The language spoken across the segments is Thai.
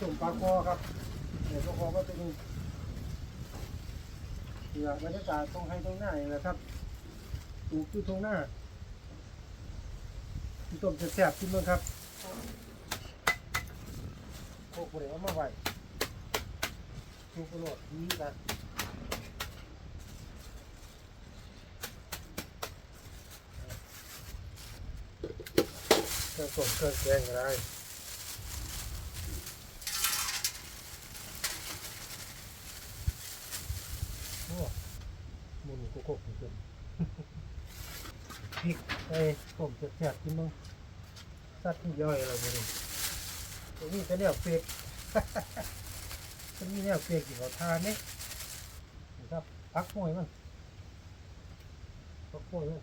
สุ่มปลาคอครับเดี๋ยวปลาคอก็เป็นเดี๋ยวบรรยากาศตรงให้ตรงหน้านี่แหละครับปลูกที่ตรงหน้าที่ต้มแซ่บๆกินเมืองครับโคกเดี๋ยวเอามาไว้ลูกระโดดนี้กันเครื่องต้มเครื่องแกงก็ได้ โอ้หมุนกุกกุกจนพริก ผมแซ่บๆกินมั้งสัตว์ที่ย่อยอะไรบ้างตรงนี้จะเนี่ยเฟกจะมีเนี่ยเฟกอยู่เขาทานนี่นะครับพักห้วยมั้งพักห้วยมั้ง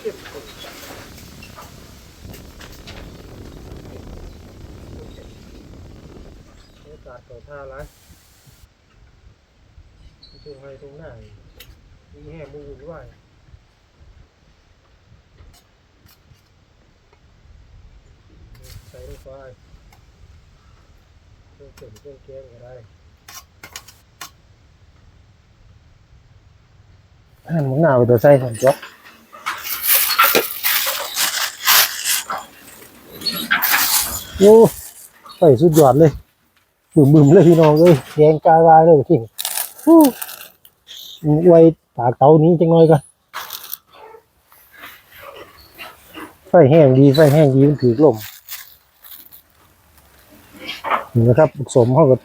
เก็บก่อนบรรยากาศต่อ ท่าไรตรงไฮตรงหน้านี่มีแห่มูนไหวใส่ลงไปเครื่องเก็บเครื่องแกงก็ได้หั่นหมูหนาวไปตัวใส่ก่อนจ๊ะโอ้ใส่สุดยอดเลย บึมบึมๆเลยพี่น้องเอ้ยแดงกายวายเลยพี่ฮู้ไว้ปากเตานี้จังน้อยกันไฟแห้งดีไฟแห้งดีมันถือลมนี่นะครับผสมเข้ากับ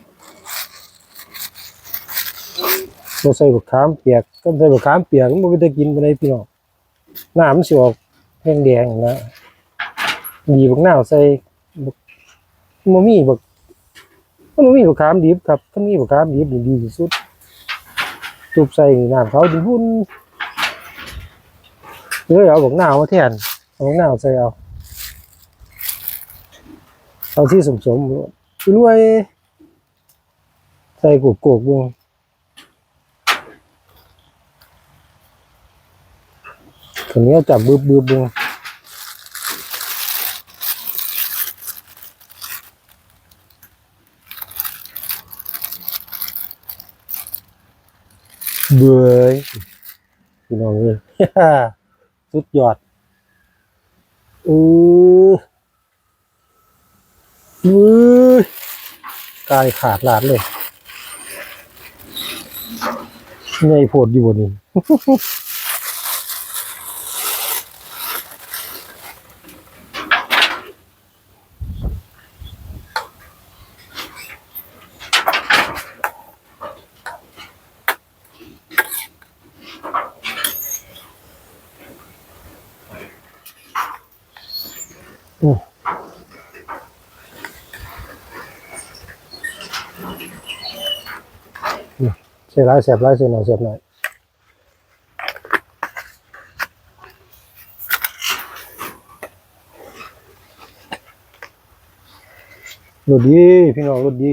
เราใส่บักขามเปียกก็ใส่บักขามเปียกมันไม่ได้กินไปได้พี่น้องน้ำมันสิออกแดงๆนะดีบักหน้าวใส่บักมันมีบัก มันมีบักขามดิบครับถ้ามีบักขามดิบนี่ดีที่สุดจุบใส่น้ำเขาดีหุ่นเลยเอาบักหน้าวมาแทนเอาบักหน้าวใส่เอาเอาที่สมๆรวยใส่กกๆเบิ่งตรงนี้จับบืบบืบบึง เบื่อพี่น้องเลยสุดยอดเออเออกายขาดหลาดเลยไงโผดอยู่บนนี้ เสียร้ายเสียบร้ายเสียหน่อยเสียบหน่อยรถดี พี่น้องรถดี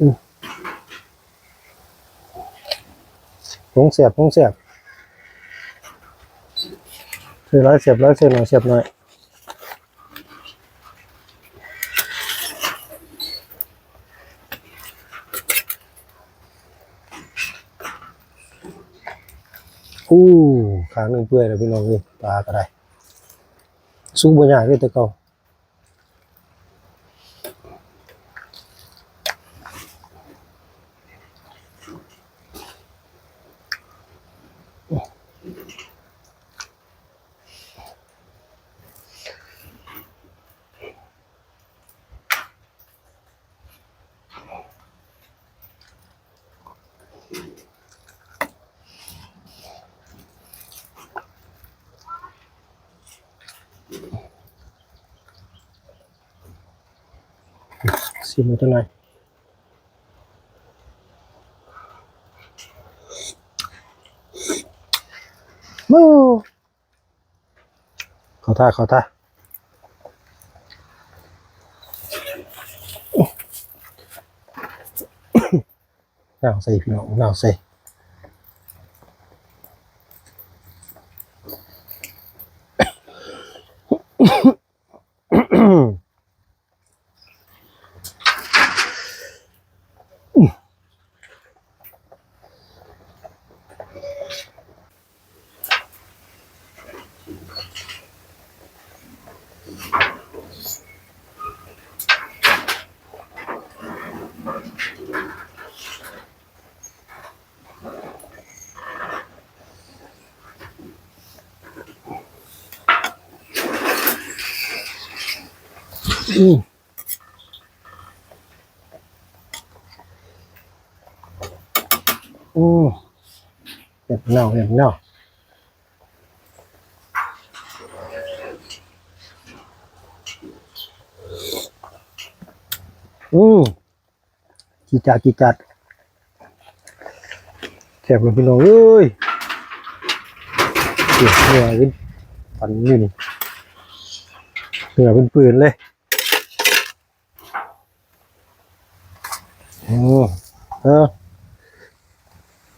อืมผงเสียบผงเสียบเสียร้ายเสียบร้ายเสียหน่อยเสียบหน่อยอู้ ขางหนึ่งเปื่อยแล้วพี่น้องนี่ปลาก็ได้สู้บนยากเลยแต่เก่า sim ở trên này khó ta khó ta nào xì nào xì. อืมอืมเห็ดเน่าเห็ดเน่าอืมจีจัดจีจัดแขกเป็นพี่น้องเอ้ยเสียเหนื่อยขึ้นฝันอยู่นี่เหนื่อยเป็นปืนเลย โอ้เออ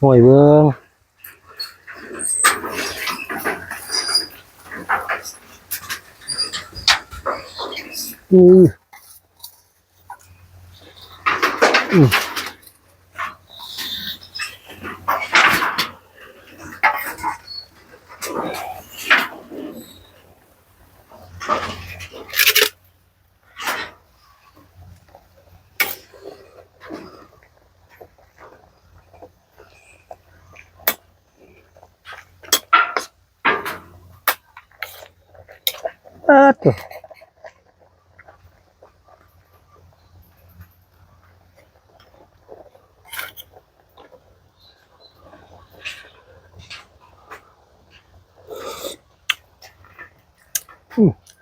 ห่วยเบิ้งอืออือ ตัว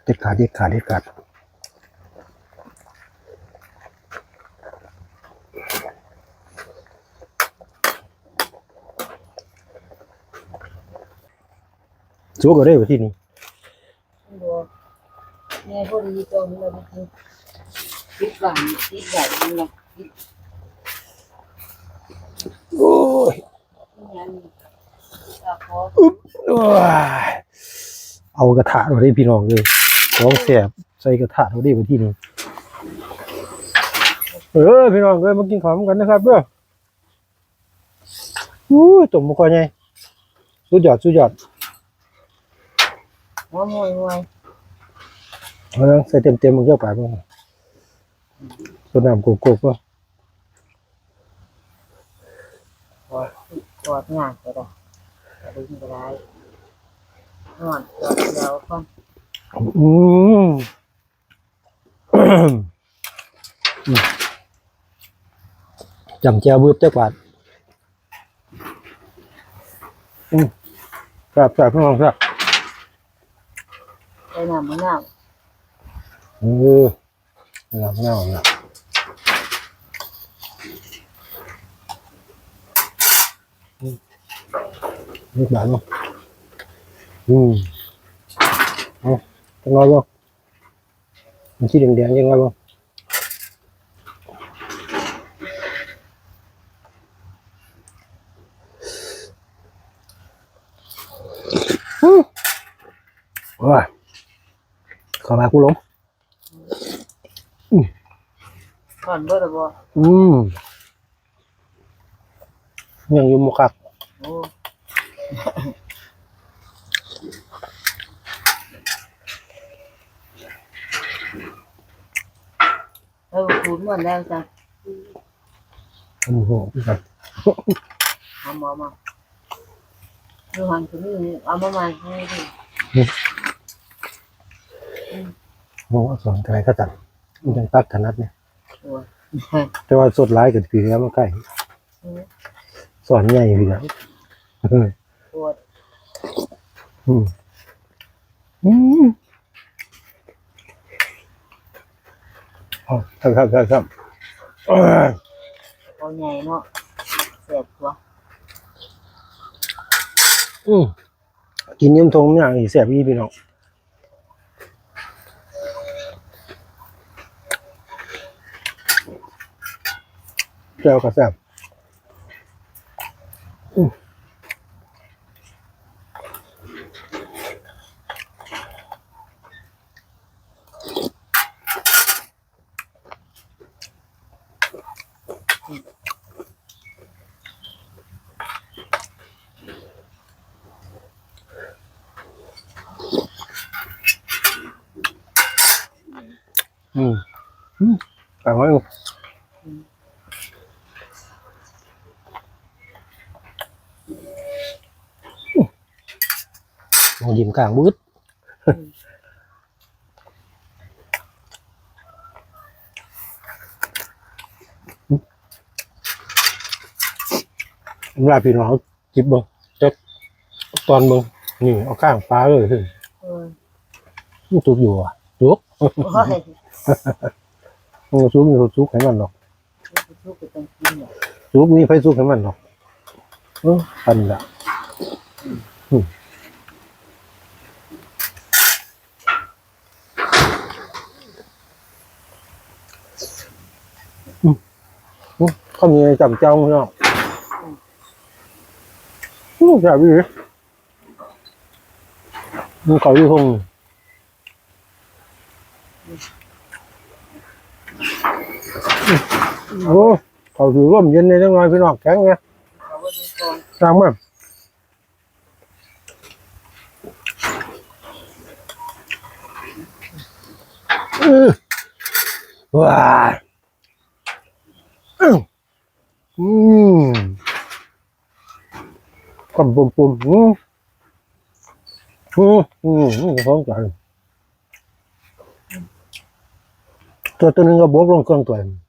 เด็ดขาดเด็ดขาดเด็ดขาดสู้ก็ได้ไปที่นี่ แม่พอดีตรงเราไปกินติดหลังติดใหญ่มันหลังติดโอ้ยงานตาคอโอ้ยเอากระถาเราได้พี่น้องเลยของแสบใส่กระถาเราได้ไปที่นี่เออพี่น้องเลยมากินข้าวกันนะครับเด้ออู้ยตุ่มมุกไงสุดยอดสุดยอด หัวมวยมวย เอาละใส่เต็มเต็มๆมันเจ้าไปบ้างตัวน้ำโกโก้ก็กอดกอดงานก็ได้กระดิ่งก็ได้นอนกอดเดียวก่อนอืมจำเจ้าบืบเจ้ากวาดอืมครับครับพี่น้องครับไปน้ำมันน้เออน้ำเน่าเนี่ยนี่หลานมั้งอืมเอาจังไงบ้างมันที่แดงๆยังไงบ้างอืมว้าเข้ามากูหลงำ ก่อนเบ่ละบ่อืมยังอยู่หมกคักโอ้เออคูณหมดแล้วจ้ะโอ้โหพี่ครับเอามามาดูหันคือนี่เอามามาให้ดิโอ้สอนอะไรก็จัดมันยังตักขนาดเนี่ย ตัวแต่ว่าสดร้ายกับผีแล้วมันใกล้สอนใหญ่พี่ครับตัวอืมอืมอ๋อครับครับครับครับเอ้ยตัวใหญ่เนาะเสียบตัวอืมกินยำทงอย่างอีแสบอีพี่น้อง เจ้ากระแซบอืมอืมแต่ว่า ยิ้มกลางบืดเวลาพี่น้องเขาจิบเบิ้งจะตอนเบิ้งนี่เอาข้างฟ้าเลยคือเออมันทุกอยู่อะทุกโอ้ยมันทุกมีคนทุกให้มันหรอกลูกไปต้องกินเนี่ยทุกมีไฟทุกให้มันหรอกเออปันละอืมอืมอืม เขามีจำเจ้าเนาะลูกแบบนี้มันเขาอยู่ห้องโอ้เขาถือร่มเย็นในจังหน่อยพี่น้องแข็งไงเขาว่าเป็นกองสร้างมาอื้อว้าย อืมกำปุ่มปุ่มอืมอืมอืมอืมท้องใจตัวตัวนึงก็บวกลงเครื่องตัวเอง